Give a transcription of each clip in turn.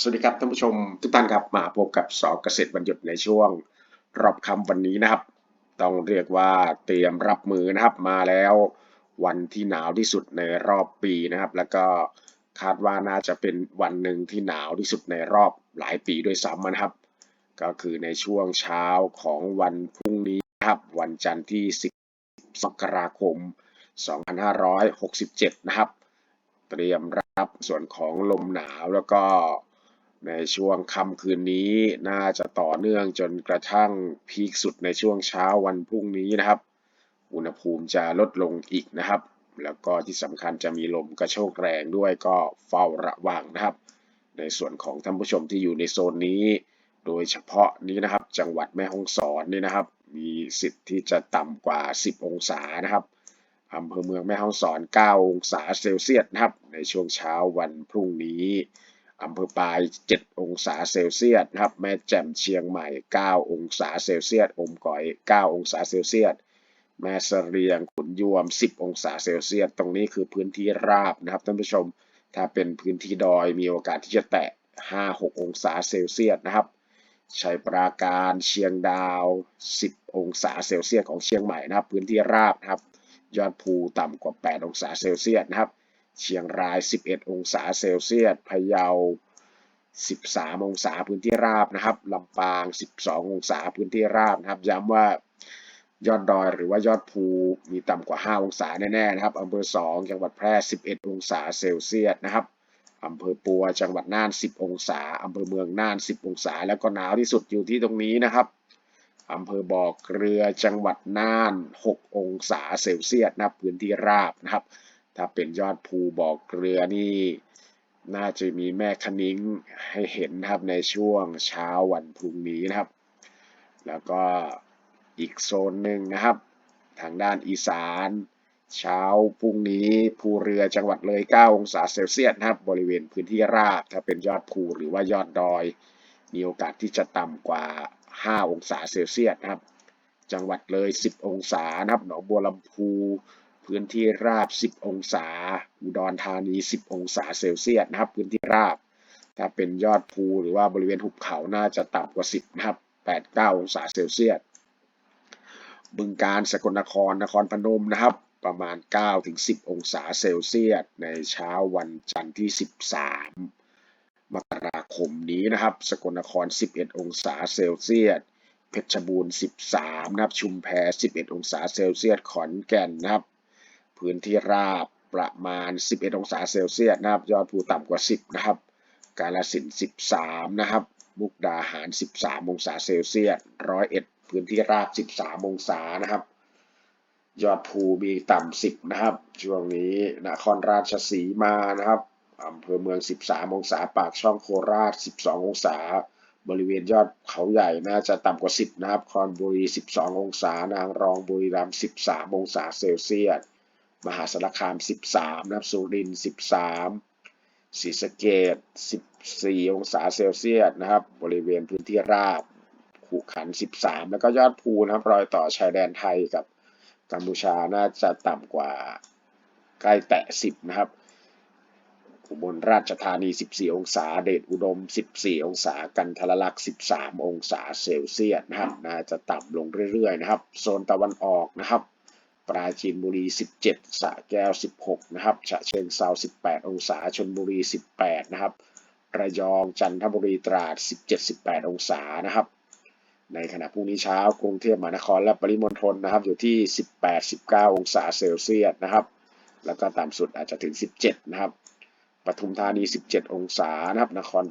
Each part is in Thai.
สวัสดีครับท่านผู้ชมทุกท่านครับมาพบกับสอเกษตรวันหยุดในช่วงรอบคำวันนี้นะครับ ต้องเรียกว่าเตรียมรับมือนะครับมาแล้ววันที่หนาวที่สุดในรอบปีนะครับ แล้วก็คาดว่าน่าจะเป็นวันหนึ่งที่หนาวที่สุดในรอบหลายปีด้วยซ้ำนะครับ ก็คือในช่วงเช้าของวันพรุ่งนี้นะครับวันจันทร์ที่ 10 มกราคม 2567 นะครับ เตรียมรับส่วนของลมหนาวแล้วก็ ในช่วงค่ำคืนนี้น่าจะต่อเนื่องจนกระทั่งพีคสุดในช่วงเช้าวันพรุ่งนี้นะครับ อุณหภูมิจะลดลงอีกนะครับ แล้วก็ที่สำคัญจะมีลมกระโชกแรงด้วยก็เฝ้าระวังนะครับ ในส่วนของท่านผู้ชมที่อยู่ในโซนนี้ โดยเฉพาะนี้นะครับ จังหวัดแม่ฮ่องสอนนี่นะครับ มีสิทธิ์ที่จะต่ำกว่า 10 องศานะครับอำเภอเมืองแม่ฮ่องสอน 9 องศาเซลเซียสนะครับ ในช่วงเช้าวันพรุ่งนี้ อำเภอปาย 7 องศาเซลเซียสนะครับ แม่แจ่มเชียงใหม่ 9 องศาเซลเซียส อมก๋อย 9 องศาเซลเซียส แม่เสรียงขุนยวม 10 องศาเซลเซียส ตรงนี้คือพื้นที่ราบนะครับท่านผู้ชม ถ้าเป็นพื้นที่ดอยมีโอกาสที่จะแตะ 5-6 องศาเซลเซียสนะครับ ชัยปราการเชียงดาว 10 องศาเซลเซียสของเชียงใหม่นะครับ พื้นที่ราบนะครับ ยอดภูต่ำกว่า 8 องศาเซลเซียสนะครับ เชียงราย 11 องศาเซลเซียส พะเยา 13 องศาพื้นที่ราบนะครับ ลำปาง 12 องศาพื้นที่ราบนะครับ ย้ำว่ายอดดอยหรือว่ายอดภูมีต่ำกว่า 5 องศาแน่ๆนะครับอำเภอ 2 จังหวัดแพร่ 11 องศาเซลเซียสนะครับอำเภอปัวจังหวัดน่าน 10 องศาอำเภอเมืองน่าน 10 องศา แล้วก็หนาวที่สุดอยู่ที่ตรงนี้นะครับอำเภอบ่อเกลือจังหวัดน่าน 6 องศาเซลเซียสนะพื้นที่ราบนะครับ ถ้าเป็นยอดภูบ่อเกลือนี่ น่าจะมีแม่คะนิ้งให้เห็นนะครับในช่วงเช้าวันพรุ่งนี้นะครับ แล้วก็อีกโซนหนึ่งนะครับ ทางด้านอีสาน เช้าพรุ่งนี้ภูเรือจังหวัดเลย 9 องศาเซลเซียสนะครับ บริเวณพื้นที่ราบถ้าเป็นยอดภูหรือว่ายอดดอย มีโอกาสที่จะต่ำกว่า 5 องศาเซลเซียสนะครับ จังหวัดเลย 10 องศานะครับหนองบัวลำพู พื้นที่ราบ 10 องศา อุดรธานี 10 องศาเซลเซียสนะครับ พื้นที่ราบ ถ้าเป็นยอดภูหรือว่าบริเวณหุบเขาน่าจะต่ำกว่า 10 นะครับ 8-9 องศาเซลเซียส บึงการสกลนคร นครพนมนะครับ ประมาณ9-10 องศาเซลเซียส ในเช้าวันจันทร์ที่ 13 มกราคมนี้นะครับ สกลนคร 11 องศาเซลเซียสเพชรบูรณ์ 13 นะครับ ชุมแพ 11 องศาเซลเซียส ขอนแก่นนะครับ พื้นที่ราบประมาณ 11 องศาเซลเซียสนะครับ ยอดภูต่ำกว่า 10 นะครับ กาฬสิน13 นะครับ มุกดาหาร 13 องศาเซลเซียสร้อยเอ็ดพื้นที่ราบ 13 องศานะครับ ยอดภูมีต่ำ 10 นะครับ ช่วงนี้นครราชสีมานะครับอำเภอเมือง 13 องศา ปากช่องโคราช 12 องศา บริเวณยอดเขาใหญ่น่าจะต่ำกว่า 10 นะครับ คอนบุรี 12 องศา นางรองบุรีรัมย์ 13 องศาเซลเซียส มหาสารคาม 13 นะครับ สุรินทร์ 13ศรีสะเกษ14 องศาเซลเซียสนะครับ บริเวณพื้นที่ราบขูขัน 13 แล้วก็ยอดภูนะครับ รอยต่อชายแดนไทยกับกัมพูชา น่าจะต่ำกว่าใกล้แตะ 10 นะครับอุบลราชธานี 14 องศา เดชอุดม 14 องศา กันทรลักษณ์ 13 องศาเซลเซียสนะครับ น่าจะต่ำลงเรื่อยๆ นะครับ โซนตะวันออกนะครับ ปราจีนบุรี 17สระแก้ว 16 นะครับ ฉะเชิงเซา18 องศาชลบุรี 18 นะครับ ระยองจันทบุรีตราด 17-18 องศานะครับ ในขณะพรุ่งนี้เช้ากรุงเทพมหานครและปริมณฑลนะครับ อยู่ที่ 18-19 องศาเซลเซียสนะครับ แล้วก็ต่ำสุดอาจจะถึง 17 นะครับปทุมธานี 17 องศานะครับ นคร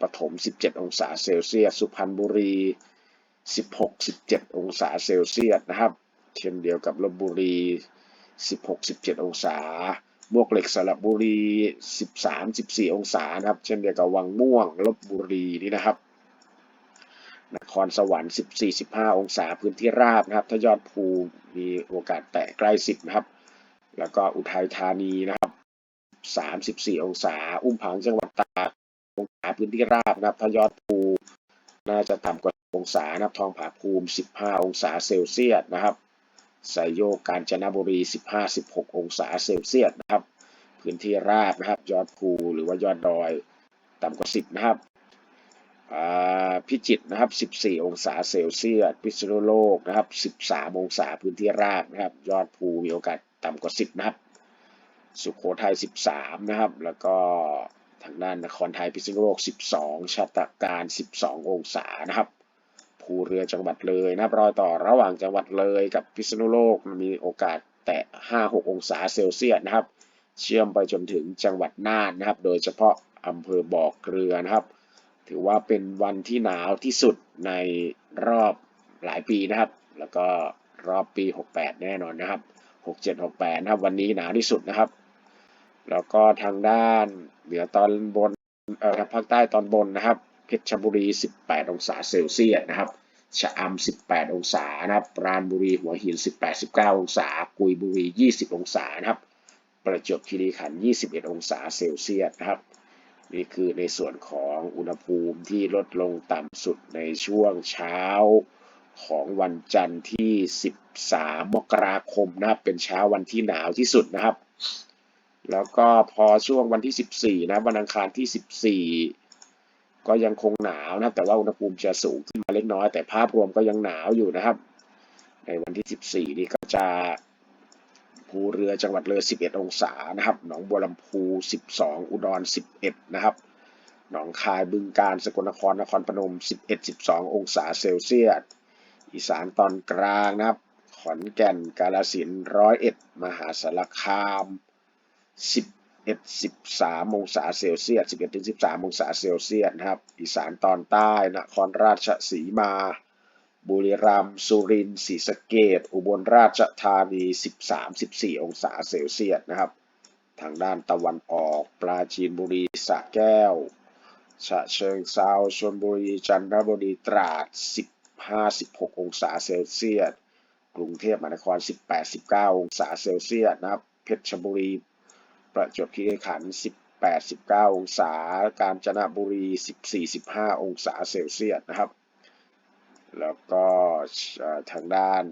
ปฐม 17 องศาเซลเซียส สุพรรณบุรี 16-17 องศาเซลเซียสนะครับ เช่นเดียวกับลบบุรี 16-17 องศามวกเหล็กสระบุรี 13-14 องศานะครับ เช่นเดียวกับวังม่วงลบบุรีนี่นะครับ นครสวรรค์ 14-15 องศาพื้นที่ราบนะครับ ถ้ายอดภูมีโอกาสแตะใกล้ 10 นะครับ แล้วก็อุทัยธานีนะครับ 34 องศา อุ้มผางจังหวัดตากองศาพื้นที่ราบนะครับ ถ้ายอดภูน่าจะต่ำกว่าองศานะครับทองผาภูมิ 15 องศาเซลเซียสนะครับ ไซโยกกาญจนบุรี 15-16 องศาเซลเซียสนะครับ พื้นที่ราบนะครับ ยอดภูหรือว่ายอดดอยต่ำกว่า 10 นะครับพิจิตรนะครับ 14 องศาเซลเซียส พิษณุโลกนะครับ 13 องศาพื้นที่ราบนะครับ ยอดภูมีโอกาสต่ำกว่า 10 นะครับ สุโขทัย 13 นะครับ แล้วก็ทางด้านนครไทยพิษณุโลก 12ชาตการ 12 องศานะครับ ภูเรือจังหวัดเลยนะครับรอยต่อระหว่างจังหวัดเลยกับพิษณุโลกมีโอกาสแตะ 5-6 องศาเซลเซียสนะครับ เชื่อมไปจนถึงจังหวัดน่านนะครับ โดยเฉพาะอำเภอบ่อเกลือนะครับ ถือว่าเป็นวันที่หนาวที่สุดในรอบหลายปีนะครับ แล้วก็รอบปี 68 แน่นอนนะครับ 67 68 นะครับ วันนี้หนาวที่สุดนะครับ แล้วก็ทางด้านเหนือตอนบนเอ่อภาคใต้ตอนบนนะครับ เพชรบุรี 18 องศาเซลเซียสนะครับชะอำ18 องศานะครับปราณบุรีหัวหิน 18 19 องศา กุยบุรี 20 องศานะครับ ประจวบคีรีขันธ์21 องศาเซลเซียสนะครับ นี่คือในส่วนของอุณหภูมิที่ลดลงต่ำสุดในช่วงเช้าของวันจันทร์ที่ 13 มกราคมนะครับ เป็นเช้าวันที่หนาวที่สุดนะครับ แล้วก็พอช่วงวันที่ 14 นะวันอังคารที่ 14 ก็ยังคงหนาวนะครับ แต่ว่าอุณหภูมิจะสูงขึ้นมาเล็กน้อย แต่ภาพรวมก็ยังหนาวอยู่นะครับ ในวันที่ 14 นี่ก็จะภูเรือจังหวัดเลย 11 องศานะครับ หนองบัวลำพู 12 อุดร 11 นะครับ หนองคายบึงกาฬสกลนครนครพนม 11 12 องศาเซลเซียส อีสานตอนกลางนะครับ ขอนแก่น กาฬสินธุ์ร้อยเอ็ด มหาสารคาม 11 13องศาเซลเซียส11ถึง13องศาเซลเซียสนะครับ อีสานตอนใต้ นครราชสีมา บุรีรัมย์ สุรินทร์ ศรีสะเกษอุบลราชธานี 13-14 องศาเซลเซียสนะครับ ทางด้านตะวันออก ปราจีนบุรี สระแก้ว ฉะเชิงเซาชลบุรี จันทบุรี ตราด 15-16 องศาเซลเซียส กรุงเทพมหานคร 18-19 องศาเซลเซียสนะครับ เพชรบุรี ประจวบคีรีขันธ์18-19 องศา กาญจนบุรี 14-15 องศาเซลเซียสนะครับ แล้วก็ทางด้าน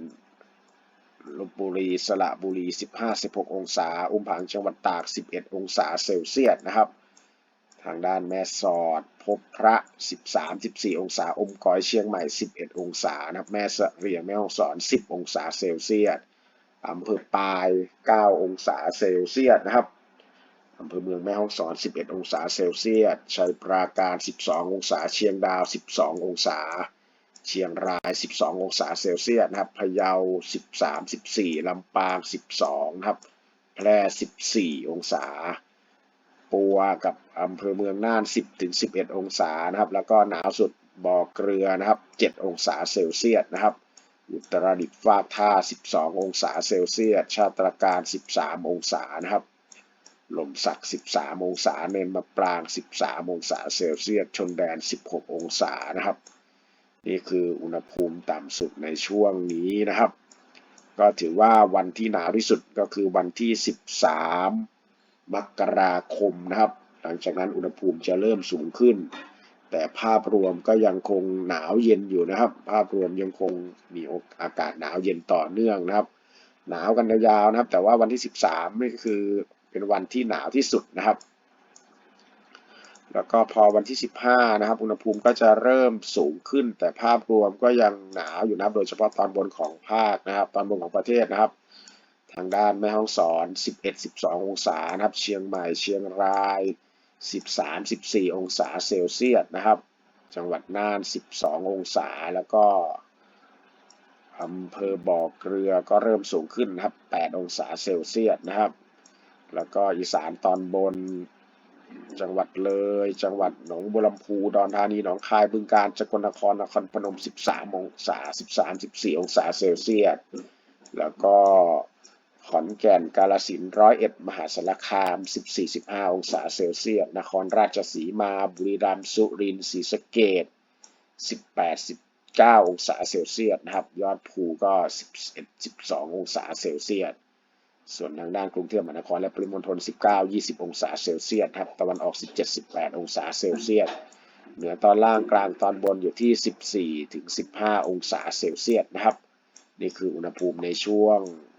ลบบุรี สระบุรี 15-16 องศา อุ้มผางจังหวัดตาก 11 องศาเซลเซียสนะครับ ทางด้านแม่สอด พบพระ 13-14 องศา อมก๋อยเชียงใหม่ 11 องศานะครับ แม่สะเรียงแม่ฮ่องสอน 10 องศาเซลเซียสอำเภอปาย 9 องศาเซลเซียสนะครับ อำเภอเมืองแม่ฮ่องสอน 11 องศาเซลเซียส ชัยปราการ 12 องศา เชียงดาว 12 องศา เชียงราย 12 องศาเซลเซียสนะครับ พะเยา 13 14 ลำปาง 12 นะครับ แพร่ 14 องศา ปัวกับอำเภอเมืองน่าน 10ถึง11 องศานะครับ แล้วก็หนาวสุดบ่อเกลือนะครับ 7 องศาเซลเซียสนะครับอุตรดิตถ์ฟากท่า 12 องศาเซลเซียส ชาตรการ 13 องศานะครับ ลมสัก 13 องศา เนินมะปราง 13 องศาเซลเซียส ชนแดน 16 องศานะครับ นี่คืออุณหภูมิต่ำสุดในช่วงนี้นะครับ ก็ถือว่าวันที่หนาวที่สุดก็คือวันที่ 13 มกราคมนะครับ หลังจากนั้นอุณหภูมิจะเริ่มสูงขึ้น แต่ภาพรวมก็ยังคงหนาวเย็นอยู่นะครับ ภาพรวมยังคงมีอากาศหนาวเย็นต่อเนื่องนะครับ หนาวกันยาวๆนะครับ แต่ว่าวันที่ 13นี่คือ เป็นวันที่หนาวที่สุดนะครับ แล้วก็พอวันที่ 15 นะครับ อุณหภูมิก็จะเริ่มสูงขึ้น แต่ภาพรวมก็ยังหนาวอยู่นะครับ โดยเฉพาะตอนบนของภาคนะครับ ตอนบนของประเทศนะครับ ทางด้านแม่ฮ่องสอน 11-12 องศานะครับ เชียงใหม่ เชียงราย 13-14 องศาเซลเซียสนะครับ จังหวัดน่าน 12 องศา แล้วก็อำเภอบ่อเกลือก็เริ่มสูงขึ้นนะครับ 8 องศาเซลเซียสนะครับ แล้วก็อีสานตอนบน จังหวัดเลย จังหวัดหนองบัวลำพูดอนธานีหนองคายบึงกาฬสกลนครนครพนม 13 องศา 13 14 องศาเซลเซียสแล้วก็ขอนแก่นกาฬสินร้อยเอ็ดมหาสารคาม 14-15 องศาเซลเซียสนครราชสีมา บุรีรัมย์สุรินทร์ศรีสะเกษ18-19 องศาเซลเซียสนะครับ ยอดภูก็11-12 องศาเซลเซียส ส่วนทางด้านกรุงเทพมหานครและปริมณฑล 19-20 องศาเซลเซียสครับ ตะวันออก 17-18 องศาเซลเซียส เหนือตอนล่างกลางตอนบนอยู่ที่ 14-15 องศาเซลเซียสนะครับ นี่คืออุณหภูมิในช่วง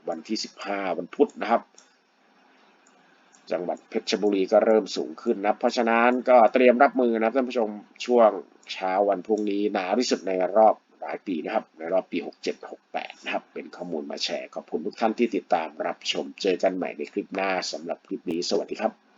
วันที่ 15 วันพุธนะครับ จังหวัดเพชรบุรีก็เริ่มสูงขึ้นนะ เพราะฉะนั้นก็เตรียมรับมือนะท่านผู้ชมช่วงเช้าวันพรุ่งนี้หนาวที่สุดในรอบ หลายปีนะครับ ในรอบปี 67-68 นะครับ เป็นข้อมูลมาแชร์ ขอบคุณทุกท่านที่ติดตามรับชม เจอกันใหม่ในคลิปหน้าสำหรับคลิปนี้ สวัสดีครับ